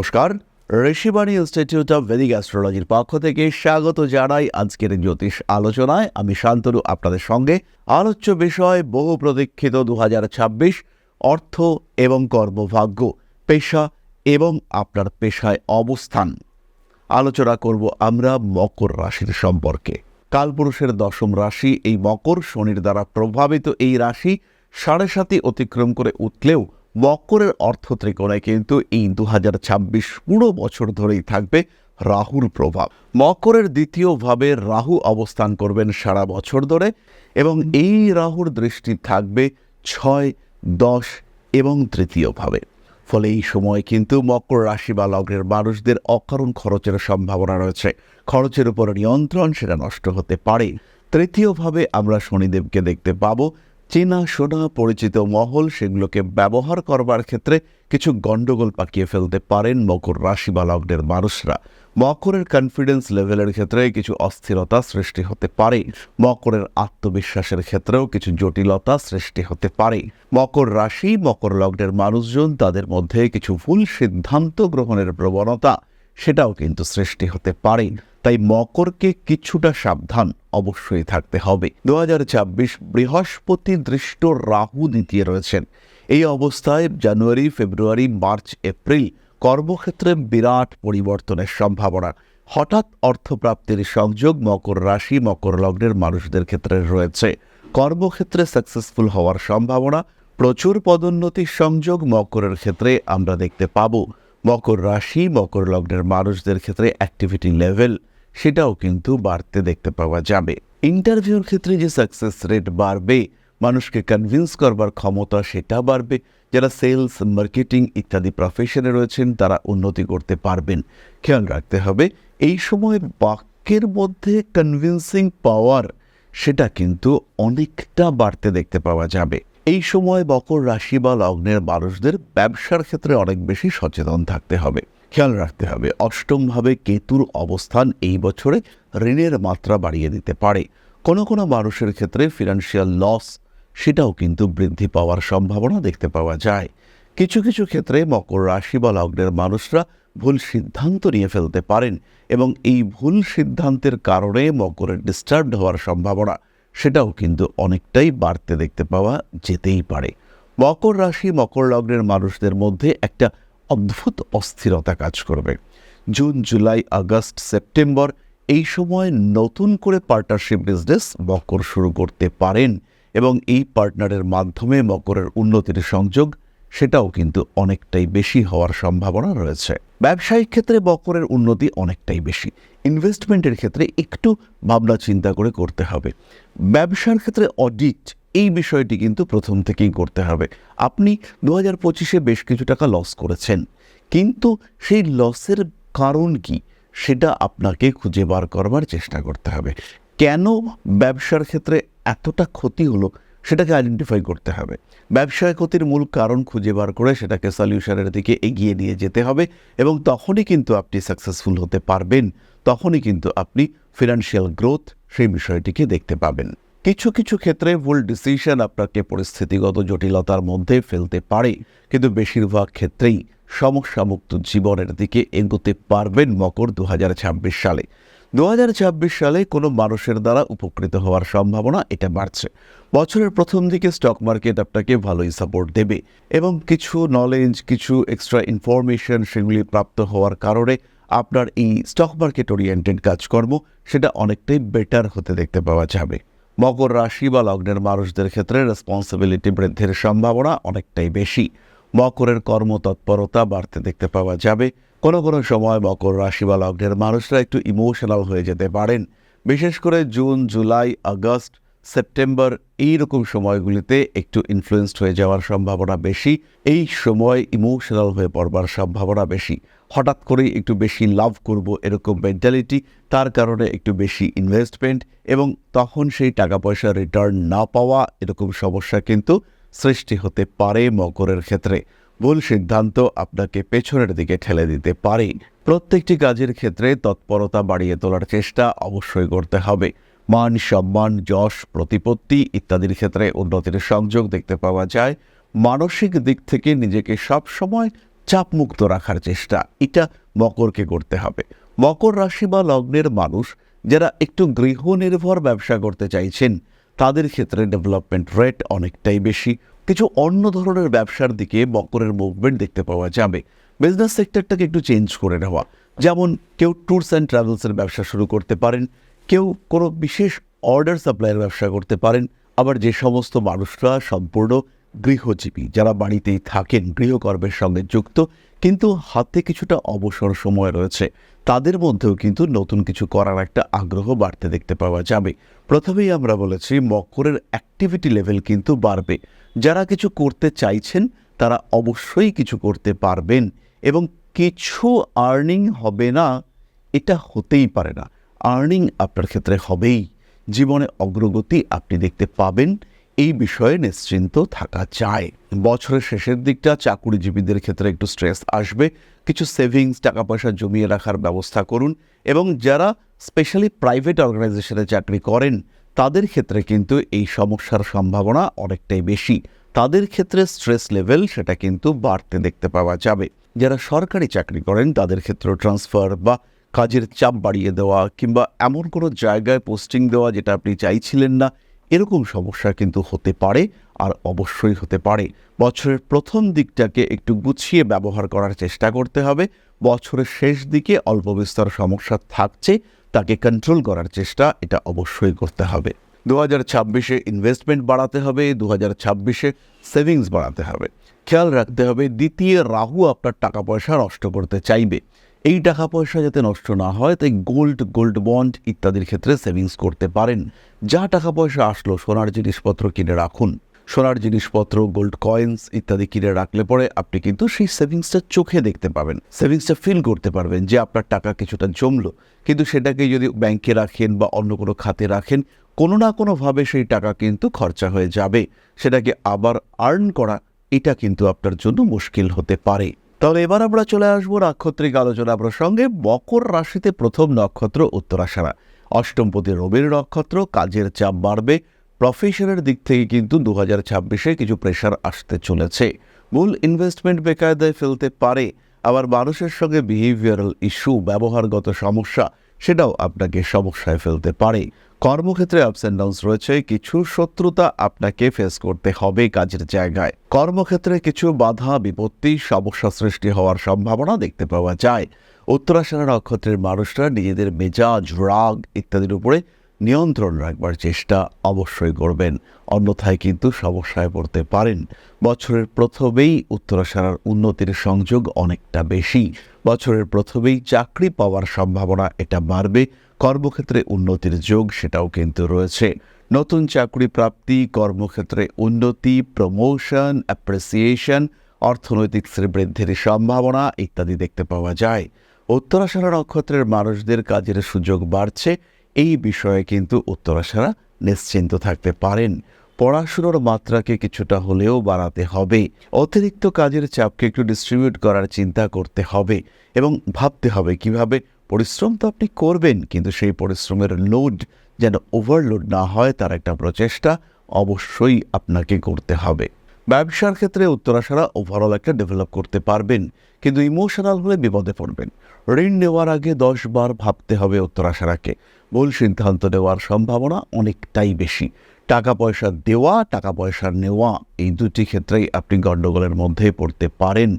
নমস্কার। Rishibani institute of Vedic অ্যাস্ট্রোলজির পক্ষ থেকে স্বাগত জানাই আজকের জ্যোতিষ আলোচনায়। আমি শান্তনু, আপনাদের সঙ্গে। আলোচ্য বিষয়, বহু প্রতীক্ষিত দু হাজার ছাব্বিশ, অর্থ এবং কর্মভাগ্য, পেশা এবং আপনার পেশায় অবস্থান। আলোচনা করব আমরা মকর রাশির সম্পর্কে। কালপুরুষের দশম রাশি, এই মকর শনির দ্বারা প্রভাবিত এই রাশি সাড়ে সাতি অতিক্রম করে উঠলেও মকরের অর্থ ত্রিকোণে কিন্তু এই দু হাজার ছাব্বিশ পুরো বছর ধরেই থাকবে রাহুর প্রভাব। মকরের দ্বিতীয়ভাবে রাহু অবস্থান করবেন সারা বছর ধরে এবং এই রাহুর দৃষ্টি থাকবে ছয়, দশ এবং তৃতীয়ভাবে ফলে এই সময় কিন্তু মকর রাশি বা লগ্নের মানুষদের অকারণ খরচের সম্ভাবনা রয়েছে। খরচের উপর নিয়ন্ত্রণ সেটা নষ্ট হতে পারে। তৃতীয়ভাবে আমরা শনিদেবকে দেখতে পাবো চেনা, শোনা, পরিচিত মহল সেগুলোকে ব্যবহার করবার ক্ষেত্রে কিছু গণ্ডগোল পাকিয়ে ফেলতে পারেন মকর রাশি বা মানুষরা। মকরের কনফিডেন্স লেভেলের ক্ষেত্রে কিছু অস্থিরতা সৃষ্টি হতে পারে। মকরের আত্মবিশ্বাসের ক্ষেত্রেও কিছু জটিলতা সৃষ্টি হতে পারে। মকর রাশি, মকর লগ্নের মানুষজন, তাদের মধ্যে কিছু ভুল সিদ্ধান্ত গ্রহণের প্রবণতা সেটাও কিন্তু সৃষ্টি হতে পারে। তাই মকরকে কিছুটা সাবধান অবশ্যই থাকতে হবে। দুহাজার ছাব্বিশ বৃহস্পতি দৃষ্ট রাহু দ্বিতীয় রয়েছেন। এই অবস্থায় জানুয়ারি, ফেব্রুয়ারি, মার্চ, এপ্রিল কর্মক্ষেত্রে বিরাট পরিবর্তনের সম্ভাবনা। হঠাৎ অর্থপ্রাপ্তির সংযোগ মকর রাশি, মকর লগ্নের মানুষদের ক্ষেত্রে রয়েছে। কর্মক্ষেত্রে সাকসেসফুল হওয়ার সম্ভাবনা। প্রচুর পদোন্নতির সংযোগ মকরের ক্ষেত্রে আমরা দেখতে পাবো। মকর রাশি, মকর লগ্নের মানুষদের ক্ষেত্রে অ্যাক্টিভিটি লেভেল সেটাও কিন্তু বাড়তে দেখতে পাওয়া যাবে। ইন্টারভিউর ক্ষেত্রে যে সাকসেস রেট বাড়বে, মানুষকে কনভিন্স করবার ক্ষমতা সেটা বাড়বে। যারা সেলস মার্কেটিং ইত্যাদি প্রফেশনে রয়েছেন, তারা উন্নতি করতে পারবেন। খেয়াল রাখতে হবে, এই সময় বাক্যের মধ্যে কনভিন্সিং পাওয়ার সেটা কিন্তু অনেকটা বাড়তে দেখতে পাওয়া যাবে। এই সময় মকর রাশি বা লগ্নের মানুষদের ব্যবসার ক্ষেত্রে অনেক বেশি সচেতন থাকতে হবে। খেয়াল রাখতে হবে, অষ্টমভাবে কেতুর অবস্থান এই বছরে ঋণের মাত্রা বাড়িয়ে দিতে পারে। কোনো কোনো মানুষের ক্ষেত্রে ফিনান্সিয়াল লস সেটাও কিন্তু বৃদ্ধি পাওয়ার সম্ভাবনা দেখতে পাওয়া যায়। কিছু কিছু ক্ষেত্রে মকর রাশি বা লগ্নের মানুষরা ভুল সিদ্ধান্ত নিয়ে ফেলতে পারেন এবং এই ভুল সিদ্ধান্তের কারণে মকরের ডিস্টার্বড হওয়ার সম্ভাবনা সেটাও কিন্তু অনেকটাই বাড়তে দেখতে পাওয়া যেতেই পারে। মকর রাশি মকর লগ্নের মানুষদের মধ্যে একটা অদ্ভুত অস্থিরতা কাজ করবে। জুন, জুলাই, আগস্ট, সেপ্টেম্বর এই সময় নতুন করে পার্টনারশিপ বিজনেস মকর শুরু করতে পারেন এবং এই পার্টনারের মাধ্যমে মকরের উন্নতির সংযোগ সেটাও কিন্তু অনেকটাই বেশি হওয়ার সম্ভাবনা রয়েছে। ব্যবসায়িক ক্ষেত্রে বকরের উন্নতি অনেকটাই বেশি। ইনভেস্টমেন্টের ক্ষেত্রে একটু ভাবনা চিন্তা করে করতে হবে। ব্যবসার ক্ষেত্রে অডিট এই বিষয়টি কিন্তু প্রথম থেকেই করতে হবে। আপনি দু হাজার পঁচিশে বেশ কিছু টাকা লস করেছেন। কিন্তু সেই লসের কারণ কি? সেটা আপনাকে খুঁজে বার করবার চেষ্টা করতে হবে। কেন ব্যবসার ক্ষেত্রে এতটা ক্ষতি হলো? সেটাকে আইডেন্টিফাই করতে হবে। ব্যবসায় ক্ষতির মূল কারণ খুঁজে বার করে সেটাকে সলিউশনের দিকে এগিয়ে নিয়ে যেতে হবে এবং তখনই কিন্তু আপনি সাকসেসফুল হতে পারবেন, তখনই কিন্তু আপনি ফিনান্সিয়াল গ্রোথ সেই বিষয়টিকে দেখতে পাবেন। কিছু কিছু ক্ষেত্রে ভুল ডিসিশন আপনাকে পরিস্থিতিগত জটিলতার মধ্যে ফেলতে পারে, কিন্তু বেশিরভাগ ক্ষেত্রেই সমস্যামুক্ত জীবনের দিকে এগোতে পারবেন মকর দু হাজার ছাব্বিশ সালে। দু সালে কোনো মানুষের দ্বারা উপকৃত হওয়ার সম্ভাবনা এটা বাড়ছে। বছরের প্রথম দিকে স্টক মার্কেট আপনাকে ভালোই সাপোর্ট দেবে এবং কিছু নলেজ কিছু এক্সট্রা ইনফরমেশন সেগুলি প্রাপ্ত হওয়ার কারণে আপনার এই স্টক মার্কেট ওরিয়েন্টেড কাজকর্ম সেটা অনেকটাই বেটার হতে দেখতে পাওয়া যাবে। মকর রাশি বা লগ্নের মানুষদের ক্ষেত্রে রেসপন্সিবিলিটি বৃদ্ধির সম্ভাবনা অনেকটাই বেশি। মকরের কর্মতৎপরতা বাড়তে দেখতে পাওয়া যাবে। কোনো কোনো সময় মকর রাশি বা লগ্নের মানুষরা একটু ইমোশনাল হয়ে যেতে পারেন। বিশেষ করে জুন, জুলাই, আগস্ট, সেপ্টেম্বর এই রকম সময়গুলিতে একটু ইনফ্লুয়েসড হয়ে যাওয়ার সম্ভাবনা বেশি। এই সময় ইমোশনাল হয়ে পড়বার সম্ভাবনা বেশি। হঠাৎ করেই একটু বেশি লাভ করব এরকম মেন্টালিটি তার কারণে একটু বেশি ইনভেস্টমেন্ট এবং তখন সেই টাকা পয়সা রিটার্ন না পাওয়া এরকম সমস্যা কিন্তু সৃষ্টি হতে পারে মকরের ক্ষেত্রে। ভুল সিদ্ধান্ত আপনাকে পেছনের দিকে ঠেলে দিতে পারে। প্রত্যেকটি কাজের ক্ষেত্রে তৎপরতা বাড়িয়ে তোলার চেষ্টা অবশ্যই করতে হবে। মান, সম্মান, যশ, প্রতিপত্তি ইত্যাদির ক্ষেত্রে উন্নতির সংযোগ দেখতে পাওয়া যায়। মানসিক দিক থেকে নিজেকে সব সময় চাপমুক্ত রাখার চেষ্টা। এটা মকরকে করতে হবে। মকর রাশি বা লগ্নের মানুষ যারা একটু গৃহ নির্ভর ব্যবসা করতে চাইছেন তাদের ক্ষেত্রে ডেভেলপমেন্ট রেট অনেকটাই বেশি। কিছু অন্য ধরনের ব্যবসার দিকে মকরের মুভমেন্ট দেখতে পাওয়া যাবে। বিজনেস সেক্টরটাকে একটু চেঞ্জ করে নেওয়া। যেমন কেউ ট্যুরস অ্যান্ড ট্রাভেলসের ব্যবসা শুরু করতে পারেন, কেউ কোনো বিশেষ অর্ডার সাপ্লাইয়ের ব্যবসা করতে পারেন, আবার যে সমস্ত মানুষরা সম্পূর্ণ গৃহজীবী, যারা বাড়িতেই থাকেন, গৃহকর্মের সঙ্গে যুক্ত কিন্তু হাতে কিছুটা অবসর সময় রয়েছে। তাদের মধ্যেও কিন্তু নতুন কিছু করার একটা আগ্রহ বাড়তে দেখতে পাওয়া যাবে। প্রথমেই আমরা বলেছি, মকরের অ্যাক্টিভিটি লেভেল কিন্তু বাড়বে। যারা কিছু করতে চাইছেন, তারা অবশ্যই কিছু করতে পারবেন এবং কিছু আর্নিং হবে না, এটা হতেই পারে না। আর্নিং আপনার ক্ষেত্রে হবেই। জীবনে অগ্রগতি আপনি দেখতে পাবেন এই বিষয়ে নিশ্চিন্ত থাকা চায় বছরের শেষের দিকটা চাকুরিজীবীদের ক্ষেত্রে একটু স্ট্রেস আসবে। কিছু সেভিংস টাকা পয়সা জমিয়ে রাখার ব্যবস্থা করুন এবং যারা স্পেশালি প্রাইভেট অর্গানাইজেশনে চাকরি করেন, তাদের ক্ষেত্রে কিন্তু এই সমস্যার সম্ভাবনা অনেকটাই বেশি। তাদের ক্ষেত্রে স্ট্রেস লেভেল সেটা কিন্তু বাড়তে দেখতে পাওয়া যাবে। যারা সরকারি চাকরি করেন, তাদের ক্ষেত্রে ট্রান্সফার বা কাজের চাপ বাড়িয়ে দেওয়া কিংবা এমন কোনো জায়গায় পোস্টিং দেওয়া যেটা আপনি চাইছিলেন না এরকম সমস্যা কিন্তু হতে পারে আর অবশ্যই হতে পারে। বছরের প্রথম দিকটাকে একটু গুছিয়ে ব্যবহার করার চেষ্টা করতে হবে। বছরের শেষ দিকে অল্প বিস্তর সমস্যা থাকছে, তাকে কন্ট্রোল করার চেষ্টা এটা অবশ্যই করতে হবে। দু হাজার ছাব্বিশে ইনভেস্টমেন্ট বাড়াতে হবে দু হাজার ছাব্বিশে সেভিংস বাড়াতে হবে। খেয়াল রাখতে হবে দ্বিতীয় রাহু আপনার টাকা পয়সা নষ্ট করতে চাইবে। এই টাকা পয়সা যাতে নষ্ট না হয়, তাই গোল্ড গোল্ড বন্ড ইত্যাদির ক্ষেত্রে সেভিংস করতে পারেন। যা টাকা পয়সা আসলো, সোনার জিনিসপত্র কিনে রাখুন। সোনার জিনিসপত্র, গোল্ড কয়েন্স ইত্যাদি কিনে রাখলে পরে আপনি কিন্তু সেই সেভিংসটা চোখে দেখতে পাবেন। সেভিংসটা ফিল করতে পারবেন যে আপনার টাকা কিছুটা জমলো। কিন্তু সেটাকে যদি ব্যাংকে রাখেন বা অন্য কোনো খাতে রাখেন, কোনো না কোনোভাবে সেই টাকা কিন্তু খরচা হয়ে যাবে। সেটাকে আবার আর্ন করা, এটা কিন্তু আপনার জন্য মুশকিল হতে পারে। তাহলে এবার আমরা চলে আসব নাক্ষত্রিক আলোচনা প্রসঙ্গে। মকর রাশিতে প্রথম নক্ষত্র উত্তরাশারা অষ্টমপতি রবির নক্ষত্র, কাজের চাপ বাড়বে। প্রফেশনের দিক থেকে কিন্তু দু হাজার ছাব্বিশে কিছু প্রেশার আসতে চলেছে। মূল ইনভেস্টমেন্ট বেকায়দায় ফেলতে পারে। আবার মানুষের সঙ্গে বিহেভিয়ারাল ইস্যু ব্যবহারগত সমস্যা সেটাও আপনাকে সমস্যায় ফেলতে পারে। কর্মক্ষেত্রে আপস অ্যান্ড ডাউন্স রয়েছে, কিছু শত্রুতা আপনাকে ফেস করতে হবে কাজের জায়গায়। কর্মক্ষেত্রে কিছু বাধা, বিপত্তি, সমস্যা সৃষ্টি হওয়ার সম্ভাবনা দেখতে পাওয়া যায়। উত্তরাশারা নক্ষত্রের মানুষরা নিজেদের মেজাজ, রাগ ইত্যাদির উপরে নিয়ন্ত্রণ রাখবার চেষ্টা অবশ্যই করবেন। অন্যথায় কিন্তু সমস্যায় পড়তে পারেন। বছরের প্রথমেই উত্তরাশারার উন্নতির সংযোগ অনেকটা বেশি। বছরের প্রথমেই চাকরি পাওয়ার সম্ভাবনা এটা বাড়বে। কর্মক্ষেত্রে উন্নতির যোগ সেটাও কিন্তু রয়েছে। নতুন চাকরি প্রাপ্তি, কর্মক্ষেত্রে উন্নতি প্রমোশন অ্যাপ্রিসিয়েশন অর্থনৈতিক শ্রীবৃদ্ধির সম্ভাবনা ইত্যাদি দেখতে পাওয়া যায়। উত্তরাশারা নক্ষত্রের মানুষদের কাজের সুযোগ বাড়ছে। এই বিষয়ে কিন্তু উত্তরাশারা নিশ্চিন্ত থাকতে পারেন। পড়াশুনোর মাত্রাকে কিছুটা হলেও বাড়াতে হবে। অতিরিক্ত কাজের চাপকে একটু ডিস্ট্রিবিউট করার চিন্তা করতে হবে এবং ভাবতে হবে কীভাবে পরিশ্রম তো আপনি করবেন, কিন্তু সেই পরিশ্রমের লোড যেন ওভারলোড না হয়, তার একটা প্রচেষ্টা অবশ্যই আপনাকে করতে হবে। ব্যবসার ক্ষেত্রে উত্তরাশারা ওভারঅল একটা ডেভেলপ করতে পারবেন, কিন্তু ইমোশনাল হলে বিপদে পড়বেন। ঋণ নেওয়ার আগে দশ বার ভাবতে হবে উত্তরাশারাকে ভুল সিদ্ধান্ত নেওয়ার সম্ভাবনা অনেকটাই বেশি। টাকা পয়সা দেওয়া টাকা পয়সা নেওয়া এই দুটি ক্ষেত্রেই আপনি গণ্ডগোলের মধ্যে পড়তে পারেন।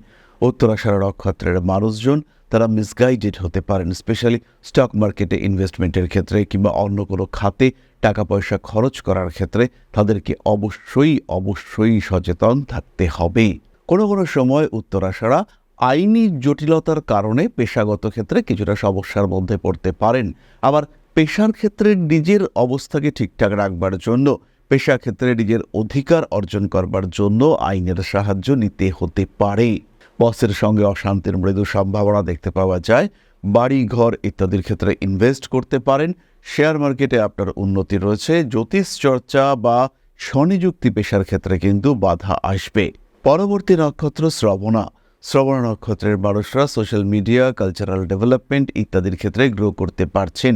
উত্তরাশারা নক্ষত্রের মানুষজন, তারা মিসগাইডেড হতে পারেন স্পেশালি স্টক মার্কেটে ইনভেস্টমেন্টের ক্ষেত্রে কিংবা অন্য কোনো খাতে টাকা পয়সা খরচ করার ক্ষেত্রে তাদেরকে অবশ্যই অবশ্যই সচেতন থাকতে হবে। কোনো কোনো সময় উত্তরাশারা আইনি জটিলতার কারণে পেশাগত ক্ষেত্রে কিছুটা সমস্যার মধ্যে পড়তে পারেন। আবার পেশার ক্ষেত্রে নিজের অবস্থাকে ঠিকঠাক রাখবার জন্য পেশা ক্ষেত্রে নিজের অধিকার অর্জন করবার জন্য আইনের সাহায্য নিতে হতে পারে। বসের সঙ্গে অশান্তির মৃদু সম্ভাবনা দেখতে পাওয়া যায়। বাড়ি ঘর ইত্যাদির ক্ষেত্রে ইনভেস্ট করতে পারেন। শেয়ার মার্কেটে আপনার উন্নতি রয়েছে। জ্যোতিষ চর্চা বা স্বনিযুক্তি পেশার ক্ষেত্রে কিন্তু বাধা আসবে। পরবর্তী নক্ষত্র শ্রবণা। শ্রবণ নক্ষত্রের মানুষরা সোশ্যাল মিডিয়া কালচারাল ডেভেলপমেন্ট ইত্যাদির ক্ষেত্রে গ্রো করতে পারছেন।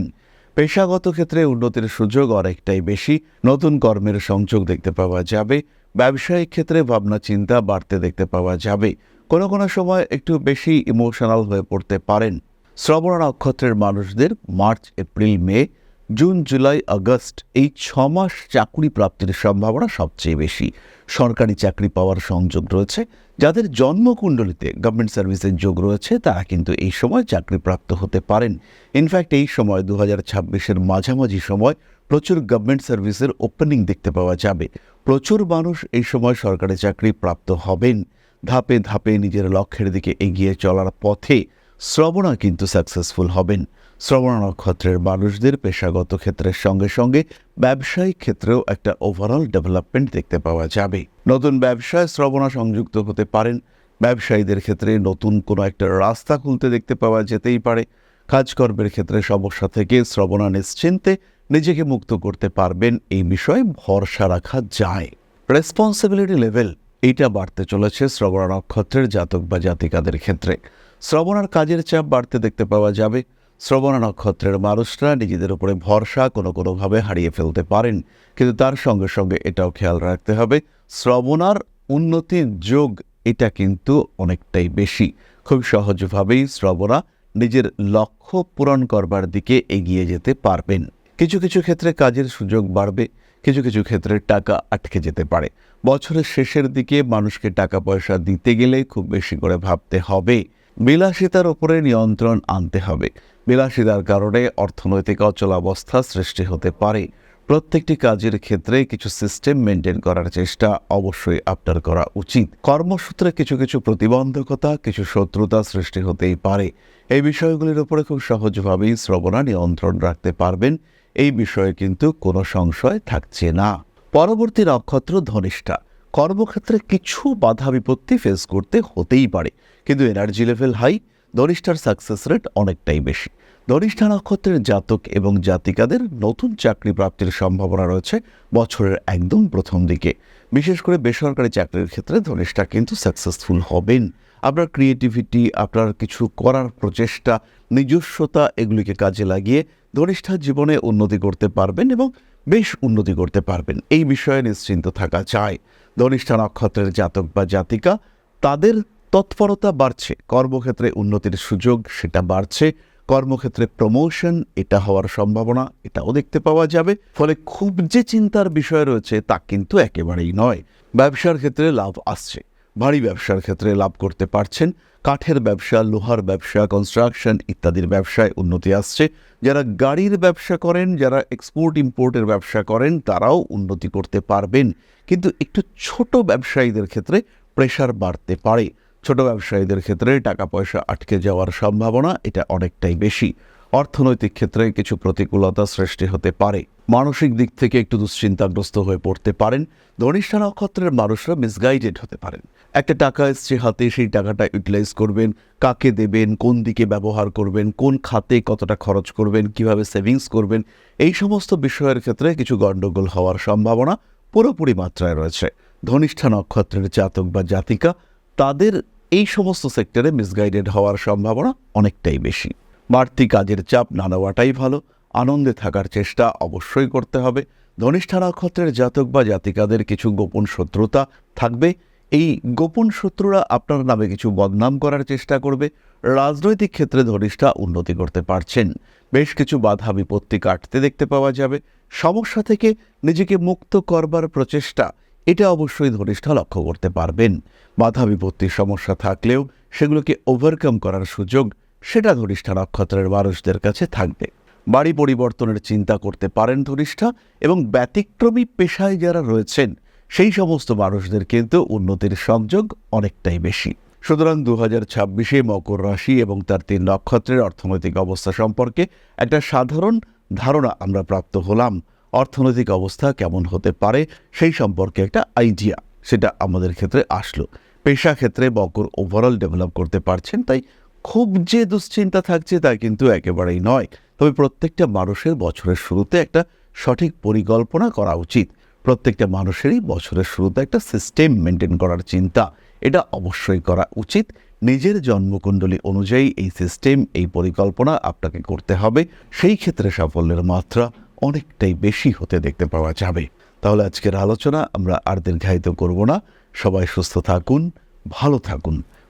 পেশাগত ক্ষেত্রে উন্নতির সুযোগ অনেকটাই বেশি। নতুন কর্মের সংযোগ দেখতে পাওয়া যাবে। ব্যবসায়িক ক্ষেত্রে ভাবনা, চিন্তা বাড়তে দেখতে পাওয়া যাবে। কোনো কোনো সময় একটু বেশি ইমোশনাল হয়ে পড়তে পারেন। শ্রবণ নক্ষত্রের মানুষদের March, April, May June, July, August এই ছ মাস চাকরি প্রাপ্তির সম্ভাবনা সবচেয়ে বেশি। সরকারি চাকরি পাওয়ার সংযোগ রয়েছে। যাদের জন্মকুণ্ডলিতে গভর্নমেন্ট সার্ভিসের যোগ রয়েছে, তারা কিন্তু এই সময় চাকরিপ্রাপ্ত হতে পারেন। ইনফ্যাক্ট এই সময় দু হাজার ছাব্বিশের মাঝামাঝি সময় প্রচুর গভর্নমেন্ট সার্ভিসের ওপেনিং দেখতে পাওয়া যাবে। প্রচুর মানুষ এই সময় সরকারি চাকরি প্রাপ্ত হবেন। ধাপে ধাপে নিজের লক্ষ্যের দিকে এগিয়ে চলার পথে শ্রবণা কিন্তু সাকসেসফুল হবেন। শ্রবণা নক্ষত্রের মানুষদের পেশাগত ক্ষেত্রের সঙ্গে সঙ্গে ব্যবসায়িক ক্ষেত্রেও একটা ওভারঅল ডেভেলপমেন্ট দেখতে পাওয়া যাবে। নতুন ব্যবসায় শ্রবণা সংযুক্ত হতে পারেন। ব্যবসায়ীদের ক্ষেত্রে নতুন কোনো একটা রাস্তা খুলতে দেখতে পাওয়া যেতেই পারে। কাজকর্মের ক্ষেত্রে সমস্যা থেকে শ্রবণা নিশ্চিন্তে নিজেকে মুক্ত করতে পারবেন। এই বিষয়ে ভরসা রাখা যায়। রেসপন্সিবিলিটি লেভেল এইটা বাড়তে চলেছে শ্রবণা নক্ষত্রের জাতক বা জাতিকাদের ক্ষেত্রে। শ্রবণার কাজের চাপ বাড়তে দেখতে পাওয়া যাবে। শ্রবণা নক্ষত্রের মানুষরা নিজেদের উপরে ভরসা কোনো কোনোভাবে হারিয়ে ফেলতে পারেন। কিন্তু তার সঙ্গে সঙ্গে এটাও খেয়াল রাখতে হবে শ্রবণার উন্নতির যোগ এটা কিন্তু অনেকটাই বেশি। খুব সহজভাবেই শ্রবণা নিজের লক্ষ্য পূরণ করবার দিকে এগিয়ে যেতে পারবেন। কিছু কিছু ক্ষেত্রে কাজের সুযোগ বাড়বে, কিছু কিছু ক্ষেত্রে টাকা আটকে যেতে পারে। বছরের শেষের দিকে মানুষকে টাকা পয়সা দিতে গেলে খুব বেশি করে ভাবতে হবে। বিলাসিতার উপরে নিয়ন্ত্রণ আনতে হবে। বিলাসিতার কারণে অর্থনৈতিক অচলাবস্থা সৃষ্টি হতে পারে। প্রত্যেকটি কাজের ক্ষেত্রে কিছু সিস্টেম মেনটেন করার চেষ্টা অবশ্যই আপনার করা উচিত। কর্মসূত্রে কিছু কিছু প্রতিবন্ধকতা, কিছু শত্রুতা সৃষ্টি হতেই পারে। এই বিষয়গুলির উপরে খুব সহজভাবেই শ্রবণা, নিয়ন্ত্রণ রাখতে পারবেন। এই বিষয়ে কিন্তু কোনো সংশয় থাকছে না। পরবর্তী নক্ষত্র ধনিষ্ঠা। কর্মক্ষেত্রে কিছু বাধা বিপত্তি ফেস করতে হতেই পারে। কিন্তু এনার্জি লেভেল হাই ধনিষ্ঠার সাকসেস রেট অনেকটাই বেশি। ধনিষ্ঠা নক্ষত্রের জাতক এবং জাতিকাদের নতুন চাকরি প্রাপ্তির সম্ভাবনা রয়েছে বছরের একদম প্রথম দিকে। বিশেষ করে বেসরকারি চাকরির ক্ষেত্রে ধনিষ্ঠা কিন্তু সাকসেসফুল হবেন। আপনার ক্রিয়েটিভিটি আপনার কিছু করার প্রচেষ্টা, নিজস্বতা এগুলিকে কাজে লাগিয়ে ধনিষ্ঠা জীবনে উন্নতি করতে পারবেন এবং বেশ উন্নতি করতে পারবেন। এই বিষয়ে নিশ্চিন্ত থাকা চায় ধনিষ্ঠা নক্ষত্রের জাতক বা জাতিকা, তাদের তৎপরতা বাড়ছে, কর্মক্ষেত্রে উন্নতির সুযোগ সেটা বাড়ছে, কর্মক্ষেত্রে প্রমোশন এটা হওয়ার সম্ভাবনা, এটাও দেখতে পাওয়া যাবে, ফলে খুব যে চিন্তার বিষয় রয়েছে তা কিন্তু একেবারেই নয়। ব্যবসার ক্ষেত্রে লাভ আসছে ভারী ব্যবসার ক্ষেত্রে লাভ করতে পারছেন কাঠের ব্যবসা, লোহার ব্যবসা কনস্ট্রাকশন ইত্যাদির ব্যবসায় উন্নতি আসছে। যারা গাড়ির ব্যবসা করেন, যারা এক্সপোর্ট ইম্পোর্টের ব্যবসা করেন, তারাও উন্নতি করতে পারবেন। কিন্তু একটু ছোট ব্যবসায়ীদের ক্ষেত্রে প্রেশার বাড়তে পারে। ছোট ব্যবসায়ীদের ক্ষেত্রে টাকা পয়সা আটকে যাওয়ার সম্ভাবনা এটা অনেকটাই বেশি। অর্থনৈতিক ক্ষেত্রে কিছু প্রতিকূলতা সৃষ্টি হতে পারে। মানসিক দিক থেকে একটু দুশ্চিন্তাগ্রস্ত হয়ে পড়তে পারেন। ধনিষ্ঠা নক্ষত্রের মানুষরা মিসগাইডেড হতে পারেন। একটা টাকা এসছে হাতে, সেই টাকাটা ইউটিলাইজ করবেন। কাকে দেবেন? কোন দিকে ব্যবহার করবেন? কোন খাতে কতটা খরচ করবেন? কীভাবে সেভিংস করবেন? এই সমস্ত বিষয়ের ক্ষেত্রে কিছু গণ্ডগোল হওয়ার সম্ভাবনা পুরোপুরি মাত্রায় রয়েছে। ধনিষ্ঠা নক্ষত্রের জাতক বা জাতিকা, তাদের এই সমস্ত সেক্টরে মিসগাইডেড হওয়ার সম্ভাবনা অনেকটাই বেশি। বাড়তি কাজের চাপ না নেওয়াটাই ভালো। আনন্দে থাকার চেষ্টা অবশ্যই করতে হবে। ধনিষ্ঠা নক্ষত্রের জাতক বা জাতিকাদের কিছু গোপন শত্রুতা থাকবে। এই গোপন শত্রুরা আপনার নামে কিছু বদনাম করার চেষ্টা করবে। রাজনৈতিক ক্ষেত্রে ধনিষ্ঠা উন্নতি করতে পারছেন। বেশ কিছু বাধা বিপত্তি কাটতে দেখতে পাওয়া যাবে। সমস্যা থেকে নিজেকে মুক্ত করবার প্রচেষ্টা, এটা অবশ্যই ধনিষ্ঠা লক্ষ্য করতে পারবেন। বাধা বিপত্তির সমস্যা থাকলেও সেগুলোকে ওভারকাম করার সুযোগ সেটা ধনিষ্ঠা নক্ষত্রের মানুষদের কাছে থাকবে। বাড়ি পরিবর্তনের চিন্তা করতে পারেন ধনিষ্ঠা এবং ব্যতিক্রমী পেশায় যারা রয়েছেন, সেই সমস্ত মানুষদের কিন্তু উন্নতির সংযোগ অনেকটাই বেশি। সুতরাং দু হাজার ছাব্বিশে মকর রাশি এবং তার তিন নক্ষত্রের অর্থনৈতিক অবস্থা সম্পর্কে একটা সাধারণ ধারণা আমরা প্রাপ্ত হলাম। অর্থনৈতিক অবস্থা কেমন হতে পারে সেই সম্পর্কে একটা আইডিয়া সেটা আমাদের ক্ষেত্রে আসলো। পেশা ক্ষেত্রে মকর ওভারঅল ডেভেলপ করতে পারছেন, তাই খুব যে দুশ্চিন্তা থাকছে তা কিন্তু একেবারেই নয়। তবে প্রত্যেকটা মানুষের বছরের শুরুতে একটা সঠিক পরিকল্পনা করা উচিত। প্রত্যেকটা মানুষেরই বছরের শুরুতে একটা সিস্টেম মেনটেন করার চিন্তা। এটা অবশ্যই করা উচিত। নিজের জন্মকুণ্ডলী অনুযায়ী এই সিস্টেম, এই পরিকল্পনা আপনাকে করতে হবে। সেই ক্ষেত্রে সাফল্যের মাত্রা অনেকটাই বেশি হতে দেখতে পাওয়া যাবে। তাহলে আজকের আলোচনা আমরা আর দীর্ঘায়িত করব না। সবাই সুস্থ থাকুন, ভালো থাকুন।